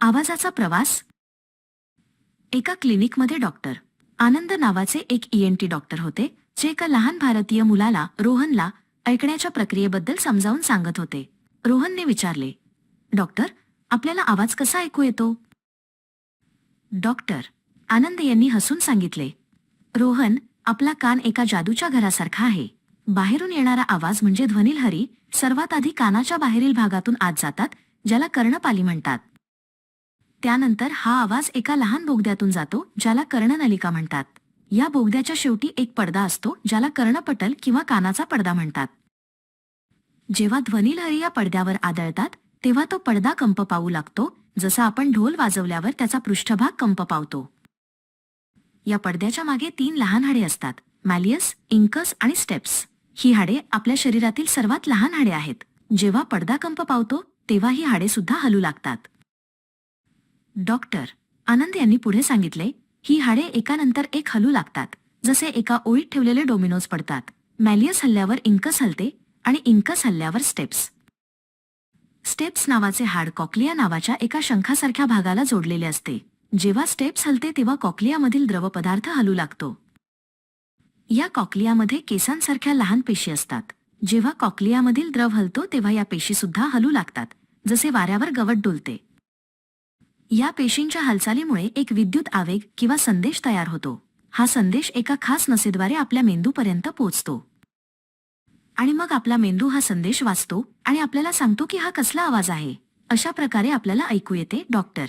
आवाजाचा प्रवास? एका क्लिनिकमध्ये डॉक्टर. आनंद नावाचे एक ईएनटी डॉक्टर होते जे एका लहान भारतीय मुलाला रोहनला ऐकण्याच्या प्रक्रियेबद्दल समजावून सांगत होते. रोहनने विचारले डॉक्टर आपल्याला आवाज कसा ऐकू येतो? डॉक्टर आनंद यांनी हसून सांगितले रोहन आपला कान एका जादूच्या घरासारखा आहे. बाहेरून येणारा आवाज म्हणजे ध्वनिलहरी सर्वात आधी कानाच्या बाहेरील भागातून आत जातात ज्याला कर्णपाली म्हणतात. त्यानंतर हा आवाज एका लहान बोगद्यातून जातो ज्याला कर्णनलिका म्हणतात. या बोगद्याच्या शेवटी एक पडदा असतो ज्याला कर्णपटल किंवा कानाचा पडदा म्हणतात. जेव्हा ध्वनिलहरी या पडद्यावर आदळतात तेव्हा तो पडदा कंप पावू लागतो जसा आपण ढोल वाजवल्यावर त्याचा पृष्ठभाग कंप पावतो. या पडद्याच्या मागे तीन लहान हाडे असतात मॅलियस इंकस आणि स्टेप्स. ही हाडे आपल्या शरीरातील सर्वात लहान हाडे आहेत. जेव्हा पडदा कंप पावतो तेव्हा ही हाडे सुद्धा हलू लागतात. डॉक्टर आनंद यांनी पुढे सांगितले ही हाडे एकानंतर एक हलू लागतात जसे एका ओळीत ठेवलेले डोमिनोज पडतात. मॅलियस हल्ल्यावर इंकस हलते आणि इंकस हल्ल्यावर स्टेप्स. स्टेप्स नावाचे हाड कॉकलिया नावाच्या एका शंखासारख्या भागाला जोडलेले असते. जेव्हा स्टेप्स हलते तेव्हा कॉकलियामधील द्रवपदार्थ हलू लागतो. या कॉकलियामध्ये केसांसारख्या लहान पेशी असतात. जेव्हा कॉकलियामधील द्रव हलतो तेव्हा या पेशी सुद्धा हलू लागतात जसे वाऱ्यावर गवत डोलते. या पेशींच्या हालचालीमुळे एक विद्युत आवेग किंवा संदेश तयार होतो. हा संदेश एका खास नसेद्वारे आपल्या मेंदूपर्यंत पोहोचतो. आणि मग आपला मेंदू हा संदेश वाचतो आणि आपल्याला सांगतो की हा कसला आवाज आहे. अशा प्रकारे आपल्याला ऐकू येते डॉक्टर.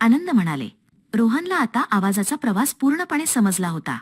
आनंद म्हणाले. रोहनला आता आवाजाचा प्रवास पूर्णपणे समजला होता.